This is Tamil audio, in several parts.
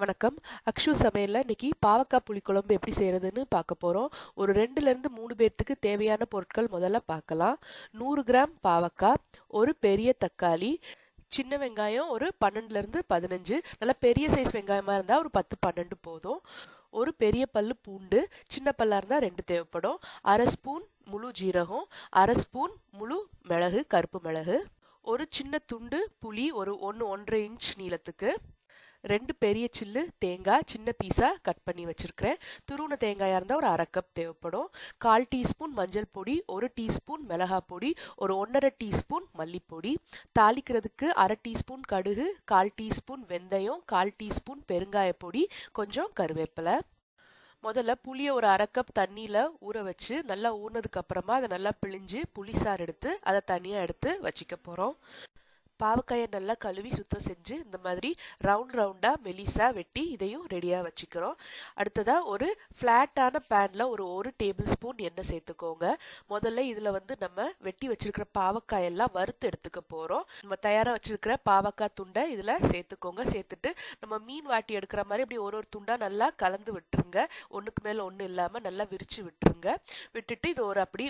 வணக்கம். அக்ஷு சமையலில் இன்றைக்கி பாவக்காய் புளிக்குழம்பு எப்படி செய்கிறதுன்னு பார்க்க போகிறோம் ஒரு ரெண்டுலேருந்து மூணு பேர்த்துக்கு தேவையான பொருட்கள் முதல்ல பார்க்கலாம். நூறு கிராம் பாவக்காய் ஒரு பெரிய தக்காளி சின்ன வெங்காயம் ஒரு பன்னெண்டுலேருந்து பதினஞ்சு. நல்லா பெரிய சைஸ் வெங்காயமாக இருந்தால் ஒரு பத்து பன்னெண்டு போதும். ஒரு பெரிய பல்லு பூண்டு சின்ன பல்லாக இருந்தால் ரெண்டு தேவைப்படும். அரை ஸ்பூன் முழு ஜீரகம் அரை ஸ்பூன் முழு மிளகு கருப்பு மிளகு. ஒரு சின்ன துண்டு புளி ஒரு ஒன்று ஒன்றரை இன்ச் நீளத்துக்கு. ரெண்டு பெரிய சில்லு தேங்காய் சின்ன பீஸாக கட் பண்ணி வச்சுருக்கிறேன். துருவன தேங்காயாக இருந்தால் ஒரு அரை கப் தேவைப்படும். கால் டீஸ்பூன் மஞ்சள் பொடி ஒரு டீஸ்பூன் மிளகாய் பொடி ஒரு ஒன்றரை டீஸ்பூன் மல்லிப்பொடி. தாளிக்கிறதுக்கு அரை டீஸ்பூன் கடுகு கால் டீஸ்பூன் வெந்தயம் கால் டீஸ்பூன் பெருங்காய பொடி கொஞ்சம் கருவேப்பிலை. முதல்ல புளியை ஒரு அரை கப் தண்ணியில் ஊற வச்சு நல்லா ஊறினதுக்கு அப்புறமா அதை நல்லா பிழிஞ்சு புளிசார் எடுத்து அதை தனியாக எடுத்து வச்சுக்க போகிறோம் பாவக்காயை நல்லா கழுவி சுத்தம் செஞ்சு இந்த மாதிரி ரவுண்ட் ரவுண்டாக மெலிசாக வெட்டி இதையும் ரெடியாக வச்சுக்கிறோம். அடுத்ததாக ஒரு ஃப்ளாட்டான பேனில் ஒரு ஒரு டேபிள் ஸ்பூன் எண்ணெய் சேர்த்துக்கோங்க. முதல்ல இதில் வந்து நம்ம வெட்டி வச்சுருக்கிற பாவக்காயெல்லாம் வறுத்து எடுத்துக்க போகிறோம் நம்ம தயாராக வச்சுருக்கிற பாவக்காய் துண்டை இதில் சேர்த்துக்கோங்க. சேர்த்துட்டு நம்ம மீன் வாட்டி எடுக்கிற மாதிரி இப்படி ஒரு ஒரு துண்டாக நல்லா கலந்து விட்டுருங்க. ஒன்றுக்கு மேலே ஒன்றும் இல்லாமல் நல்லா விரித்து விட்டுருங்க. விட்டுட்டு இது ஒரு அப்படி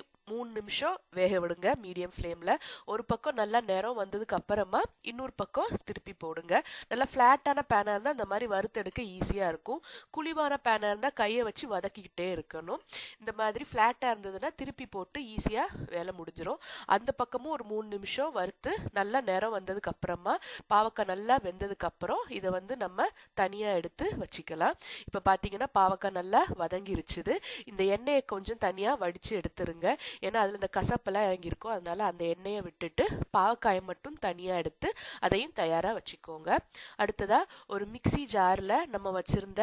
நிமிஷம் வேக விடுங்க மீடியம் ஃப்ளேமில். ஒரு பக்கம் நல்லா நேரம் வந்ததுக்கு அப்புறமா இன்னொரு பக்கம் திருப்பி போடுங்க. நல்லா ஃப்ளாட்டான பேனாக இருந்தால் இந்த மாதிரி வறுத்தெடுக்க ஈஸியாக இருக்கும். குழிவான பேனாக இருந்தால் கையை வச்சு வதக்கிக்கிட்டே இருக்கணும். இந்த மாதிரி ஃப்ளாட்டாக இருந்ததுன்னா திருப்பி போட்டு ஈஸியாக வேலை முடிஞ்சிடும் அந்த பக்கமும் ஒரு மூணு நிமிஷம் வறுத்து நல்லா நேரம் வந்ததுக்கு அப்புறமா பாவக்காய் நல்லா வெந்ததுக்கு அப்புறம் இதை வந்து நம்ம தனியாக எடுத்து வச்சுக்கலாம். இப்போ பார்த்தீங்கன்னா பாவக்காய் நல்லா வதங்கிருச்சுது. இந்த எண்ணெயை கொஞ்சம் தனியாக வடித்து எடுத்துருங்க. ஏன்னா அதில் இந்த கசப்பெல்லாம் இறங்கியிருக்கும் அதனால அந்த எண்ணெயை விட்டுட்டு பாவக்காயை மட்டும் தனியாக எடுத்து அதையும் தயாராக வச்சுக்கோங்க. அடுத்ததாக ஒரு மிக்சி ஜாரில் நம்ம வச்சுருந்த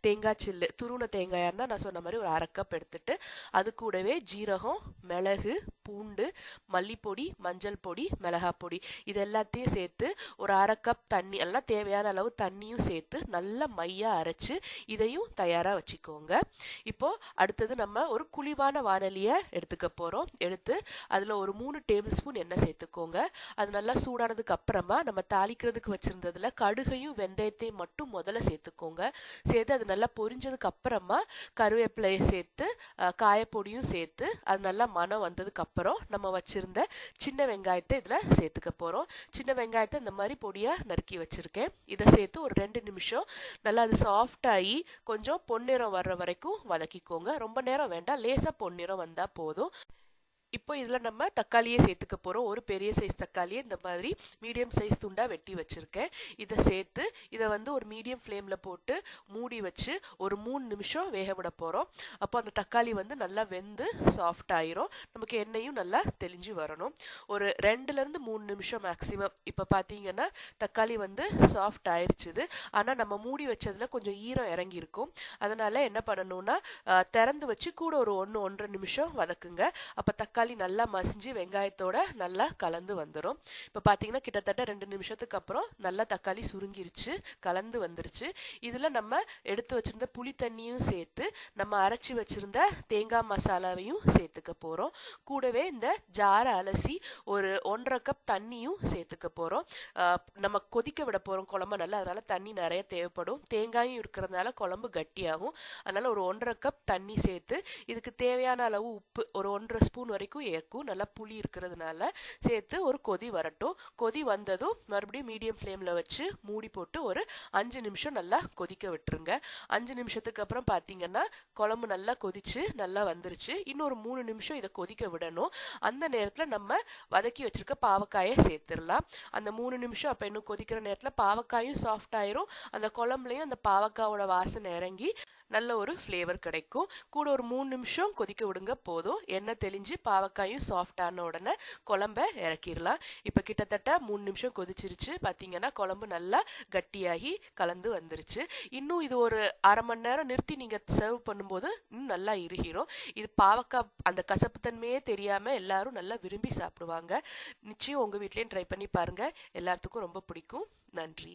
தேங்காய் சில்லு துருவன தேங்காயாக இருந்தால் நான் சொன்ன மாதிரி ஒரு அரை கப் எடுத்துட்டு அது கூடவே ஜீரகம் மிளகு பூண்டு மல்லிப்பொடி மஞ்சள் பொடி மிளகாய் பொடி இது எல்லாத்தையும் சேர்த்து ஒரு அரை கப் தண்ணி எல்லாம் தேவையான அளவு தண்ணியும் சேர்த்து நல்லா மையாக அரைச்சி இதையும் தயாராக வச்சுக்கோங்க. இப்போ அடுத்தது நம்ம ஒரு குழிவான வானலியை எடுத்துக்க போகிறோம் எடுத்து அதில் ஒரு மூணு டேபிள் ஸ்பூன் எண்ணெய் சேர்த்துக்கோங்க. அது நல்லா சூடானதுக்கு அப்புறமா நம்ம தாளிக்கிறதுக்கு வச்சுருந்ததில் கடுகையும் வெந்தயத்தையும் மட்டும் முதல்ல சேர்த்துக்கோங்க. சேர்த்து அது நல்லா பொரிஞ்சதுக்கு அப்புறமா கருவேப்பிலையை சேர்த்து காயப்பொடியும் சேர்த்து அது நல்லா மனம் வந்ததுக்கு அப்புறம் நம்ம வச்சுருந்த சின்ன வெங்காயத்தை இதில் சேர்த்துக்க போகிறோம் சின்ன வெங்காயத்தை இந்த மாதிரி பொடியாக நறுக்கி வச்சுருக்கேன். இதை சேர்த்து ஒரு ரெண்டு நிமிஷம் நல்லா அது சாஃப்டாகி கொஞ்சம் பொன்னிறம் வர்ற வரைக்கும் வதக்கிக்கோங்க. ரொம்ப நேரம் வேண்டாம். லேசாக பொன்னிறம் வந்தால் போதும். இப்போ இதில் நம்ம தக்காளியே சேர்த்துக்க போகிறோம் ஒரு பெரிய சைஸ் தக்காளியை இந்த மாதிரி மீடியம் சைஸ் துண்டாக வெட்டி வச்சுருக்கேன். இதை சேர்த்து இதை வந்து ஒரு மீடியம் ஃப்ளேமில் போட்டு மூடி வச்சு ஒரு மூணு நிமிஷம் வேக விட போகிறோம் அப்போ அந்த தக்காளி வந்து நல்லா வெந்து சாஃப்ட் ஆயிரும். நமக்கு எண்ணெயும் நல்லா தெளிஞ்சு வரணும். ஒரு ரெண்டுலேருந்து மூணு நிமிஷம் மேக்ஸிமம் இப்போ பார்த்தீங்கன்னா தக்காளி வந்து சாஃப்ட் ஆயிடுச்சுது ஆனால் நம்ம மூடி வச்சதில் கொஞ்சம் ஈரம் இறங்கியிருக்கும். அதனால் என்ன பண்ணணும்னா திறந்து வச்சு கூட ஒரு ஒன்று ஒன்றரை நிமிஷம் வதக்குங்க. அப்போ தக்காளி தக்காளி நல்லா மசிஞ்சு வெங்காயத்தோட நல்லா கலந்து வந்துடும் இப்போ பார்த்தீங்கன்னா கிட்டத்தட்ட ரெண்டு நிமிஷத்துக்கு அப்புறம் நல்லா தக்காளி சுருங்கிருச்சு கலந்து வந்துருச்சு. இதில் நம்ம எடுத்து வச்சிருந்த புளி தண்ணியும் சேர்த்து நம்ம அரைச்சி வச்சிருந்த தேங்காய் மசாலாவையும் சேர்த்துக்க போகிறோம் கூடவே இந்த ஜாரை அலசி ஒரு ஒன்றரை கப் தண்ணியும் சேர்த்துக்க போகிறோம் நம்ம கொதிக்க விட போகிறோம் குழம்பு நல்லா அதனால தண்ணி நிறைய தேவைப்படும். தேங்காயும் இருக்கிறதுனால குழம்பு கட்டியாகும். அதனால ஒரு ஒன்றரை கப் தண்ணி சேர்த்து இதுக்கு தேவையான அளவு உப்பு ஒரு ஒன்றரை ஸ்பூன் வரைக்கும் வரைக்கும் ஏற்கும். நல்லா புளி இருக்கிறதுனால சேர்த்து ஒரு கொதி வரட்டும். கொதி வந்ததும் மறுபடியும் மீடியம் ஃப்ளேமில் வச்சு மூடி போட்டு ஒரு அஞ்சு நிமிஷம் நல்லா கொதிக்க விட்டுருங்க. அஞ்சு நிமிஷத்துக்கு அப்புறம் பார்த்தீங்கன்னா குழம்பு நல்லா கொதிச்சு நல்லா வந்துருச்சு. இன்னொரு மூணு நிமிஷம் இதை கொதிக்க விடணும். அந்த நேரத்தில் நம்ம வதக்கி வச்சிருக்க பாவக்காயை சேர்த்துடலாம். அந்த மூணு நிமிஷம் அப்போ இன்னும் கொதிக்கிற நேரத்தில் பாவக்காயும் சாஃப்ட் ஆயிரும். அந்த குழம்புலையும் அந்த பாவக்காயோட வாசனை இறங்கி நல்ல ஒரு ஃப்ளேவர் கிடைக்கும். கூட ஒரு மூணு நிமிஷம் கொதிக்க விடுங்க போதும். எண்ணெய் தெளிஞ்சு பாவக்காயும் சாஃப்டான உடனே குழம்ப இறக்கிடலாம். இப்போ கிட்டத்தட்ட மூணு நிமிஷம் கொதிச்சிருச்சு. பார்த்தீங்கன்னா குழம்பு நல்லா கட்டியாகி கலந்து வந்துருச்சு. இன்னும் இது ஒரு அரை மணி நேரம் நிறுத்தி நீங்கள் சர்வ் பண்ணும்போது இன்னும் நல்லா இறுகிரும் இது பாவக்காய் அந்த கசப்புத்தன்மையே தெரியாமல் எல்லாரும் நல்லா விரும்பி சாப்பிடுவாங்க. நிச்சயம் உங்கள் வீட்லேயும் ட்ரை பண்ணி பாருங்கள் எல்லாத்துக்கும் ரொம்ப பிடிக்கும். நன்றி.